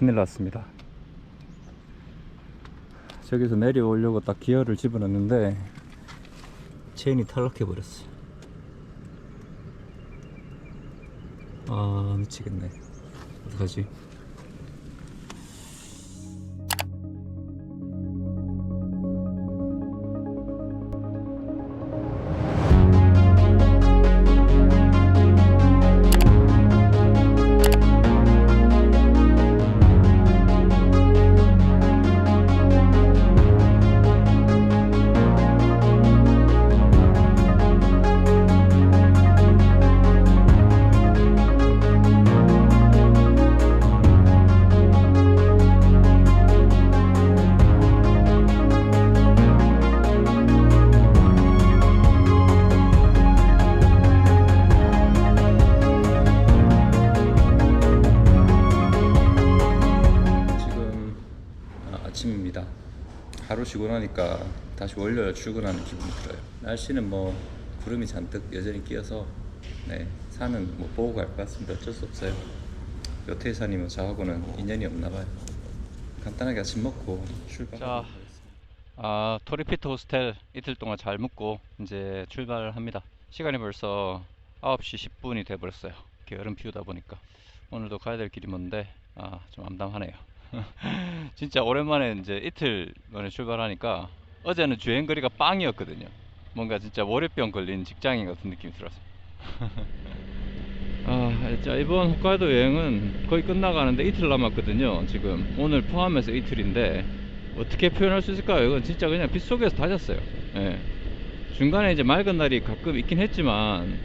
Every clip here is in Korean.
큰일 났습니다. 저기서 내려오려고 딱 기어를 집어넣는데 체인이 탈락해 버렸어. 아 미치겠네. 어떡하지? 나니까 다시 월요일 출근하는 기분이 들어요. 날씨는 뭐 구름이 잔뜩 여전히 끼어서 네, 산은 뭐 보고 갈 것 같습니다. 어쩔 수 없어요. 여태산이면 저하고는 인연이 없나 봐요. 간단하게 아침 먹고 출발. 자, 아, 토리피트 호스텔 이틀 동안 잘 묵고 이제 출발합니다. 시간이 벌써 9시 10분이 돼 버렸어요. 게으름 피우다 보니까 오늘도 가야 될 길이 먼데 아, 좀 암담하네요. 진짜 오랜만에 이제 이틀 만에 출발하니까 어제는 주행 거리가 빵이었거든요. 뭔가 진짜 월요병 걸린 직장인 같은 느낌이 들어서. 아, 자, 이번 홋카이도 여행은 거의 끝나가는데 이틀 남았거든요. 지금 오늘 포함해서 이틀인데 어떻게 표현할 수 있을까요? 이건 진짜 그냥 빗속에서 다녔어요. 예. 중간에 이제 맑은 날이 가끔 있긴 했지만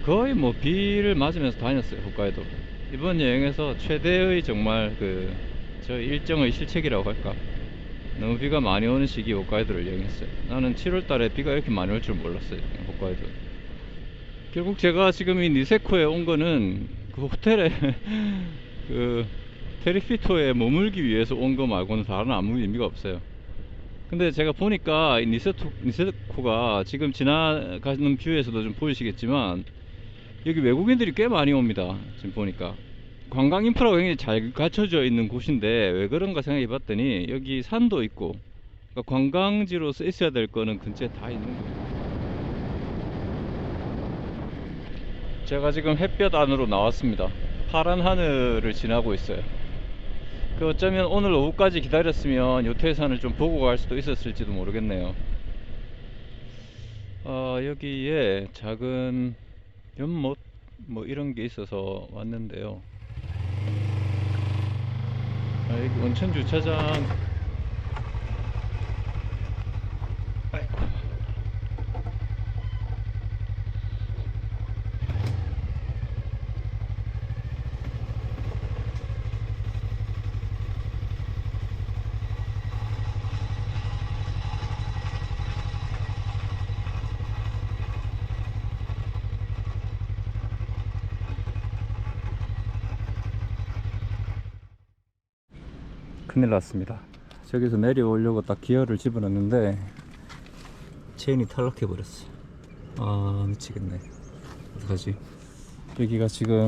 거의 뭐 비를 맞으면서 다녔어요. 홋카이도. 이번 여행에서 최대의 정말 그 저희 일정의 실책이라고 할까. 너무 비가 많이 오는 시기 홋카이도를 여행했어요. 나는 7월 달에 비가 이렇게 많이 올 줄 몰랐어요. 홋카이도. 결국 제가 지금 이 니세코에 온 거는 그 호텔에 그 테리피토에 머물기 위해서 온 거 말고는 다른 아무 의미가 없어요. 근데 제가 보니까 이 니세토, 니세코가 지금 지나가는 뷰에서도 좀 보이시겠지만 여기 외국인들이 꽤 많이 옵니다. 지금 보니까. 관광 인프라가 굉장히 잘 갖춰져 있는 곳인데 왜 그런가 생각해 봤더니 여기 산도 있고 그러니까 관광지로서 있어야 될 거는 근처에 다 있는 거예요. 제가 지금 햇볕 안으로 나왔습니다. 파란 하늘을 지나고 있어요. 그 어쩌면 오늘 오후까지 기다렸으면 요태산을 좀 보고 갈 수도 있었을지도 모르겠네요. 어, 여기에 작은 연못 뭐 이런 게 있어서 왔는데요. 아, 여기 온천 주차장. 큰일 났습니다. 저기서 내려오려고 딱 기어를 집어넣는데 체인이 탈락해 버렸어. 아 미치겠네. 어떡하지? 여기가 지금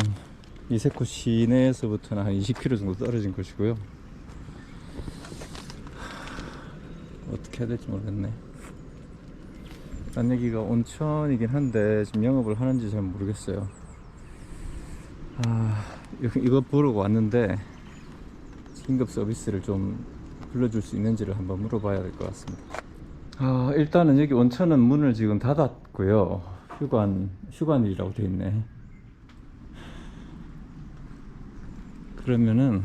이세코 시내에서부터는 한 20km 정도 떨어진 곳이고요. 어떻게 해야 될지 모르겠네. 난 여기가 온천이긴 한데 지금 영업을 하는지 잘 모르겠어요. 아 이거- 보러 왔는데 긴급 서비스를 좀 불러줄 수 있는지를 한번 물어봐야 될 것 같습니다. 아, 일단은 여기 온천은 문을 지금 닫았고요. 휴관, 휴관일이라고 돼 있네. 그러면은,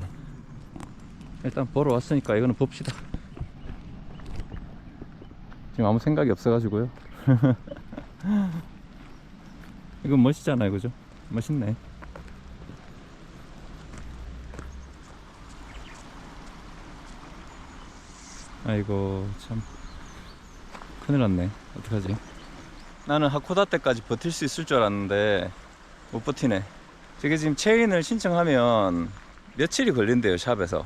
일단 보러 왔으니까 이거는 봅시다. 지금 아무 생각이 없어가지고요. 이건 멋있잖아요, 그죠? 멋있네. 아이고 참. 큰일 났네. 어떡하지? 나는 하코다테까지 버틸 수 있을 줄 알았는데 못 버티네. 저게 지금 체인을 신청하면 며칠이 걸린대요 샵에서.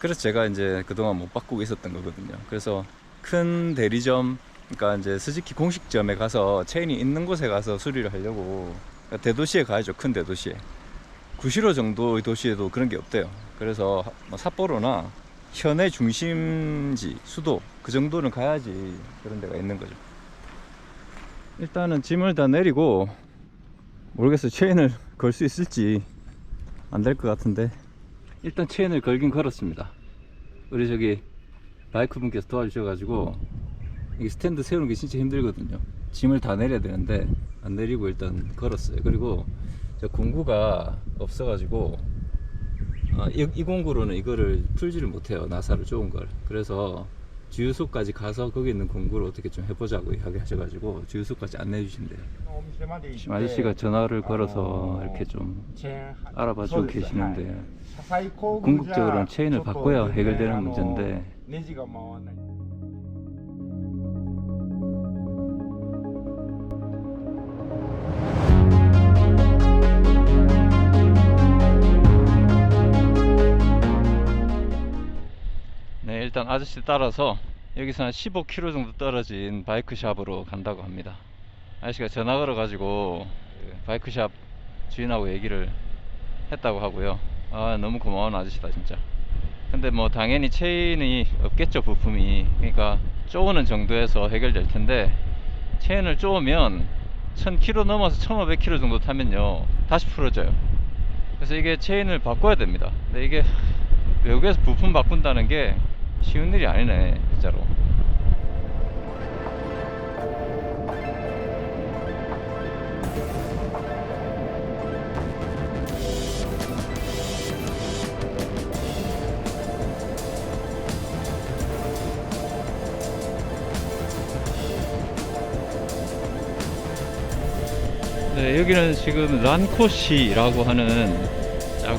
그래서 제가 이제 그동안 못 바꾸고 있었던 거거든요. 그래서 큰 대리점 그러니까 이제 스즈키 공식점에 가서 체인이 있는 곳에 가서 수리를 하려고 그러니까 대도시에 가야죠 큰 대도시에. 구시로 정도의 도시에도 그런 게 없대요. 그래서 뭐 삿포로나 현의 중심지, 수도 그 정도는 가야지 그런 데가 있는 거죠. 일단은 짐을 다 내리고 모르겠어요. 체인을 걸 수 있을지 안 될 것 같은데 일단 체인을 걸긴 걸었습니다. 우리 저기 바이크 분께서 도와주셔가지고 이 스탠드 세우는 게 진짜 힘들거든요. 짐을 다 내려야 되는데 안 내리고 일단 걸었어요. 그리고 저 공구가 없어가지고 아, 이, 이 공구로는 이거를 풀지를 못해요. 나사를 좋은 걸. 그래서 주유소까지 가서 거기 있는 공구를 어떻게 좀 해보자고 이야기하셔가지고 주유소까지 안내해 주신대요. 지금 아저씨가 전화를 걸어서 이렇게 좀 알아봐 주고 계시는데 궁극적으로는 체인을 바꿔야 해결되는 문제인데 일단 아저씨 따라서 여기서 한 15km 정도 떨어진 바이크샵으로 간다고 합니다. 아저씨가 전화 걸어 가지고 그 바이크샵 주인하고 얘기를 했다고 하고요. 아, 너무 고마운 아저씨다, 진짜. 근데 뭐 당연히 체인이 없겠죠, 부품이. 그러니까 쪼는 정도에서 해결될 텐데 체인을 쪼으면 1000km 넘어서 1500km 정도 타면요. 다시 풀어져요. 그래서 이게 체인을 바꿔야 됩니다. 근데 이게 외국에서 부품 바꾼다는 게 쉬운 일이 아니네, 진짜로. 네, 여기는 지금 란코시라고 하는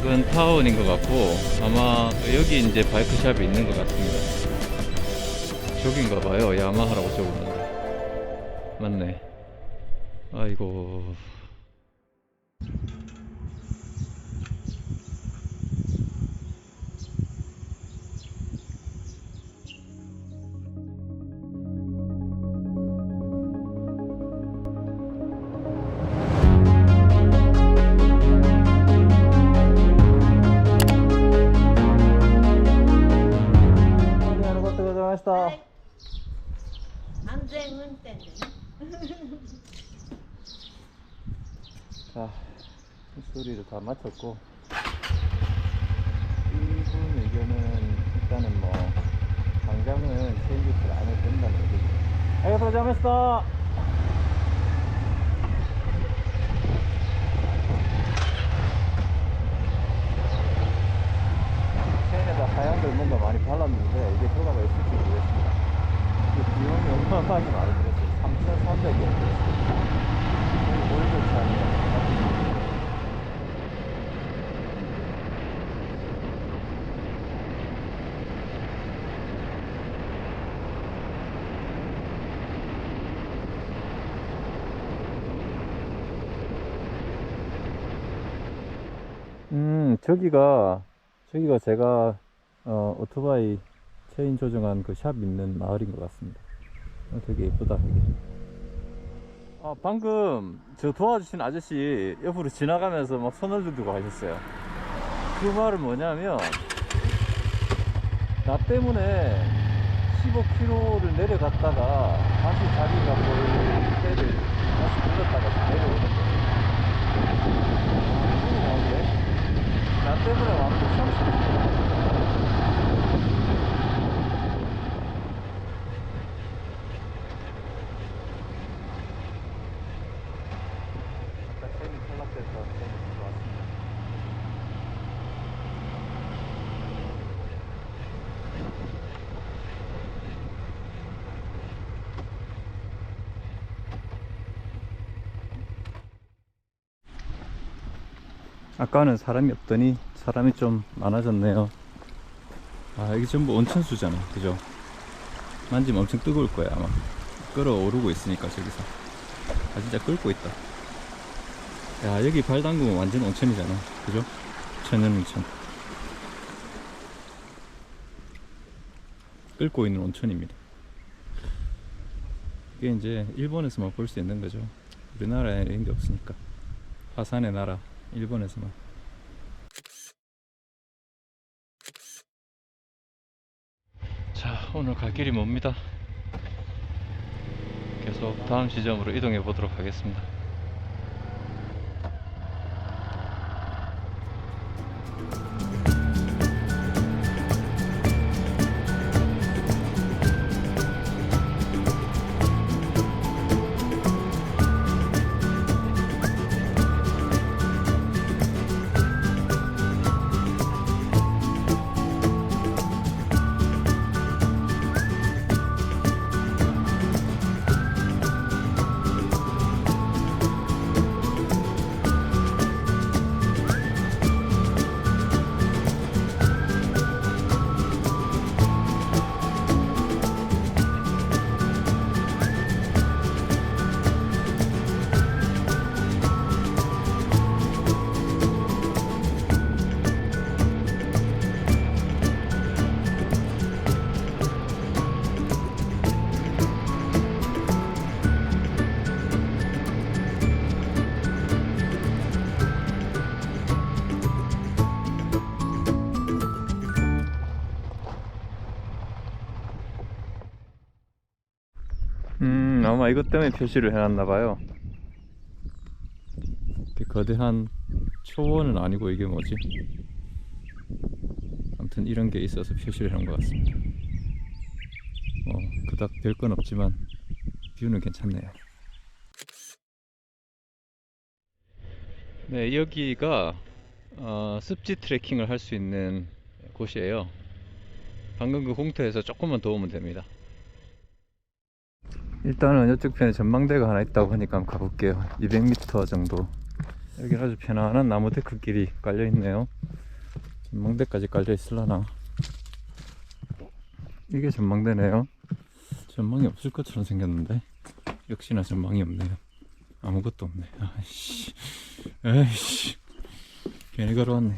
작은 타운인 것 같고 아마 여기 이제 바이크샵이 있는 것 같습니다. 저긴가 봐요. 야마하라고 적었는데. 맞네. 다 마쳤고 이분 의견은 일단은 뭐 당장은 체인지를 안 해도 된다는 얘기죠. 아이고 고생했어. 체인에다 하얀 걸 뭔가 많이 발랐는데 이게 효과가 있을지 모르겠습니다. 이 비용이 어마어마하게 많이 들었어요. 3,300원 들었어요. 오일도 차이가 음, 저기가, 저기가 제가, 어, 오토바이 체인 조정한 그 샵 있는 마을인 것 같습니다. 어, 되게 예쁘다. 아, 방금 저 도와주신 아저씨 옆으로 지나가면서 막 손을 들고 가셨어요. 그 말은 뭐냐면, 나 때문에 15km를 내려갔다가 다시 자기가 볼 때를 다시 불렀다가 내려오는 거예요. 아, 나오네. 나 때문에 왕복 30km. 아까 체인이 탈락돼서 체인이 들어왔습니다. 아까는 사람이 없더니 사람이 좀 많아졌네요. 아, 여기 전부 온천수잖아. 그죠? 만지면 엄청 뜨거울 거야, 아마. 끓어오르고 있으니까, 저기서. 아, 진짜 끓고 있다. 야, 여기 발 담그면 완전 온천이잖아. 그죠? 천연 온천. 끓고 있는 온천입니다. 이게 이제 일본에서만 볼 수 있는 거죠. 우리나라에 이런 게 없으니까. 화산의 나라, 일본에서만. 자 오늘 갈 길이 멉니다. 계속 다음 지점으로 이동해 보도록 하겠습니다. 음, 아마 이것 때문에 표시를 해놨나 봐요. 이렇게 거대한 초원은 아니고 이게 뭐지? 아무튼 이런 게 있어서 표시를 해놓은 것 같습니다. 뭐 그닥 별 건 없지만 뷰는 괜찮네요. 네, 여기가 어, 습지 트레킹을 할 수 있는 곳이에요. 방금 그 공터에서 조금만 더 오면 됩니다. 일단은 이쪽 편에 전망대가 하나 있다고 하니까 한번 가볼게요. 200m 정도. 여기 아주 편안한 나무 데크길이 깔려 있네요. 전망대까지 깔려 있을라나? 이게 전망대네요. 전망이 없을 것처럼 생겼는데 역시나 전망이 없네요. 아무것도 없네. 아이씨, 에이씨, 괜히 걸어왔네.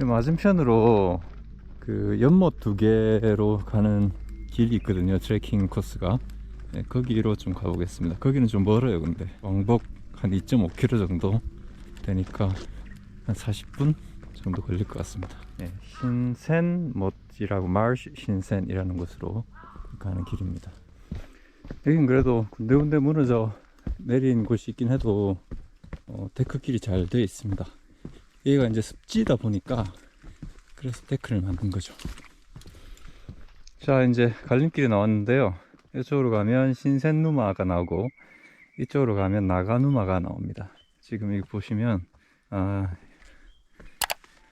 이 맞은편으로 그 연못 두 개로 가는 길이 있거든요. 트레킹 코스가. 네, 거기로 좀 가보겠습니다. 거기는 좀 멀어요, 근데 왕복 한 2.5km 정도 되니까 한 40분 정도 걸릴 것 같습니다. 네, 신센못이라고 마을시 신센이라는 곳으로 가는 길입니다. 여긴 그래도 군데군데 무너져 내린 곳이 있긴 해도 어, 데크길이 잘 되어 있습니다. 여기가 이제 습지다 보니까 그래서 데크를 만든 거죠. 자, 이제 갈림길이 나왔는데요. 이쪽으로 가면 신센누마가 나오고 이쪽으로 가면 나가누마가 나옵니다. 지금 여기 보시면 아,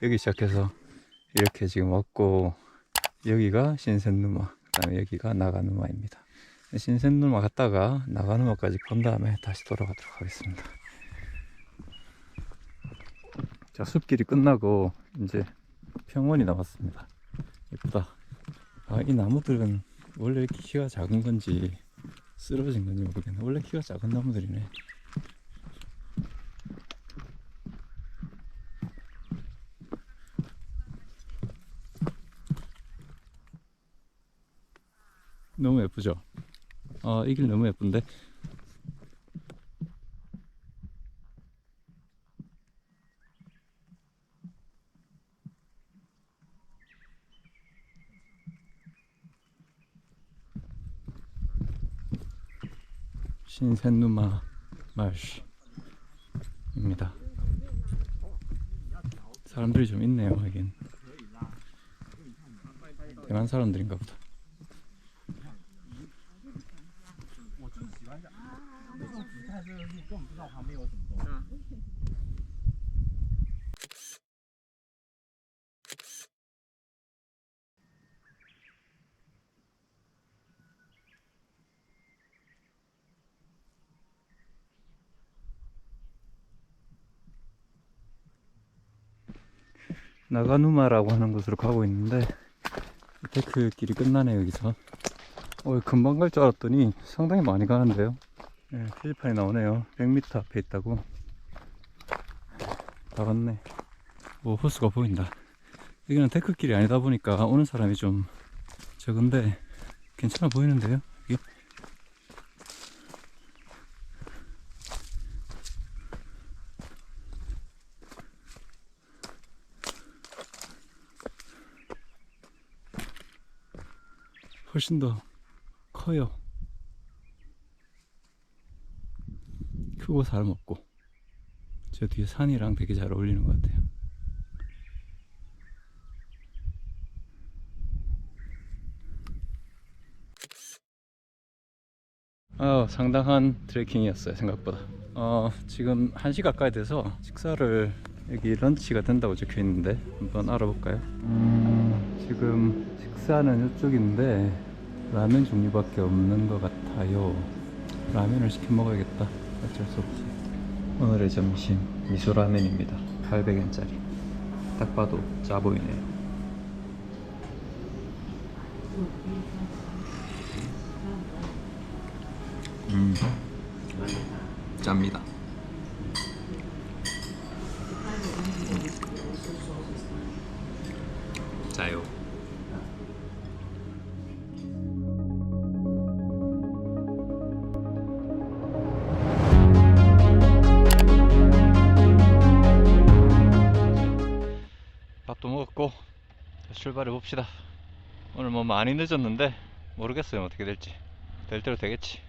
여기 시작해서 이렇게 지금 왔고 여기가 신센누마 그 다음에 여기가 나가누마입니다. 신센누마 갔다가 나가누마까지 본 다음에 다시 돌아가도록 하겠습니다. 자 숲길이 끝나고 이제 평원이 나왔습니다. 예쁘다. 아, 이 나무들은 원래 키가 작은 건지 쓰러진 건지 모르겠네. 원래 키가 작은 나무들이네. 너무 예쁘죠? 아, 이 길 너무 예쁜데? 신센누마 마을입니다. 사람들이 좀 있네요, 여긴. 대만 사람들인가 보다. 나가누마라고 하는 곳으로 가고 있는데 데크 길이 끝나네 여기서. 어, 금방 갈 줄 알았더니 상당히 많이 가는데요. 네, 표지판이 나오네요. 100m 앞에 있다고. 다 갔네. 오 호수가 보인다. 여기는 데크 길이 아니다 보니까 오는 사람이 좀 적은데 괜찮아 보이는데요? 여기? 훨씬 더 커요. 크고 사람 없고 저 뒤에 산이랑 되게 잘 어울리는 것 같아요. 어, 상당한 트레킹이었어요 생각보다. 어, 지금 1시 가까이 돼서 식사를 여기 런치가 된다고 적혀 있는데 한번 알아볼까요? 음, 지금 식사는 이쪽인데 라면 종류밖에 없는 것 같아요. 라면을 시켜 먹어야겠다. 어쩔 수 없이. 오늘의 점심 미소라면입니다. 800엔짜리. 딱 봐도 짜 보이네요. 음, 짭니다. 출발해 봅시다. 오늘 뭐 많이 늦었는데 모르겠어요 어떻게 될지 될 대로 되겠지.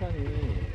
어떡하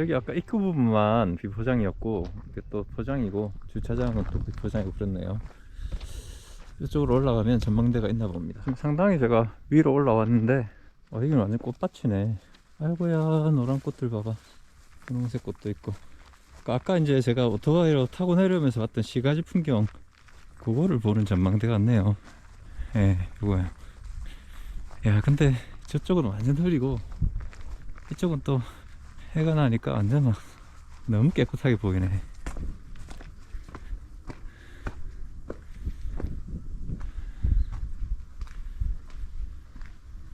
저기 아까 입구 부분만 비포장이었고 또 포장이고 주차장은 또 비포장이고 그렇네요. 이쪽으로 올라가면 전망대가 있나 봅니다. 상당히 제가 위로 올라왔는데 어, 여기는 완전 꽃밭이네. 아이고야 노란 꽃들 봐봐. 분홍색 꽃도 있고. 아까- 이제 제가 오토바이로 타고 내려오면서 봤던 시가지 풍경 그거를 보는 전망대 같네요. 예, 이거요. 야 근데 저쪽은 완전 흐리고 이쪽은 또 해가 나니까 완전 막 너무 깨끗하게 보이네.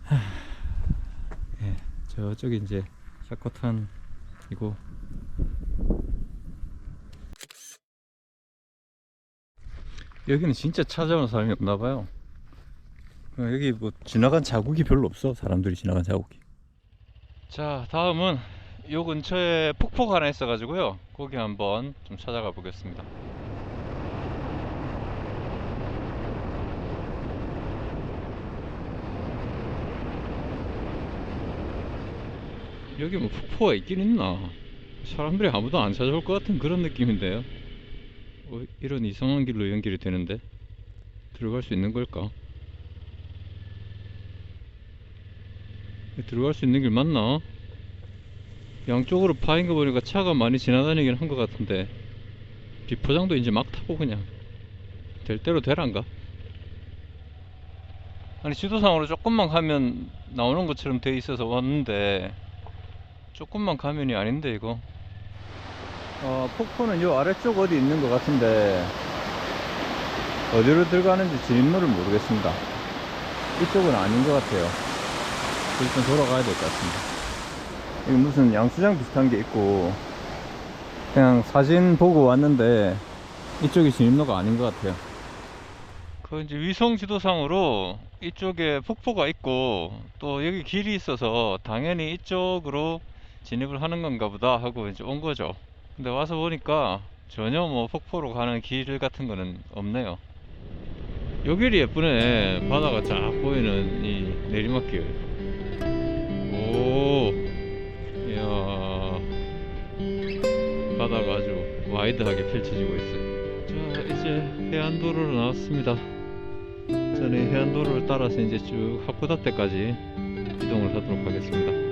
하, 예, 저쪽이 이제 샤코탄이고 여기는 진짜 찾아오는 사람이 없나 봐요. 어, 여기 뭐 지나간 자국이 별로 없어. 사람들이 지나간 자국이. 자 다음은 요 근처에 폭포가 하나 있어가지고요. 거기 한번 좀 찾아가 보겠습니다. 여기 뭐 폭포가 있긴 있나? 사람들이 아무도 안 찾아올 것 같은 그런 느낌인데요. 어, 이런 이상한 길로 연결이 되는데 들어갈 수 있는 걸까? 들어갈 수 있는 길 맞나? 양쪽으로 파인 거 보니까 차가 많이 지나다니긴 한 것 같은데 비포장도 이제 막 타고 그냥 될 대로 되란가? 아니 지도상으로 조금만 가면 나오는 것처럼 돼 있어서 왔는데 조금만 가면이 아닌데 이거 어, 폭포는 요 아래쪽 어디 있는 것 같은데 어디로 들어가는지 진입로를 모르겠습니다. 이쪽은 아닌 것 같아요. 일단 돌아가야 될 것 같습니다. 여기 무슨 양수장 비슷한 게 있고 그냥 사진 보고 왔는데 이쪽이 진입로가 아닌 것 같아요. 그 이제 위성 지도상으로 이쪽에 폭포가 있고 또 여기 길이 있어서 당연히 이쪽으로 진입을 하는 건가 보다 하고 이제 온 거죠. 근데 와서 보니까 전혀 뭐 폭포로 가는 길 같은 거는 없네요. 요 길이 예쁘네. 바다가 쫙 보이는 이 내리막길. 오, 와이드하게 펼쳐지고 있어요. 자, 이제 해안도로로 나왔습니다. 저는 해안도로를 따라서 이제 쭉 하코다테까지 이동을 하도록 하겠습니다.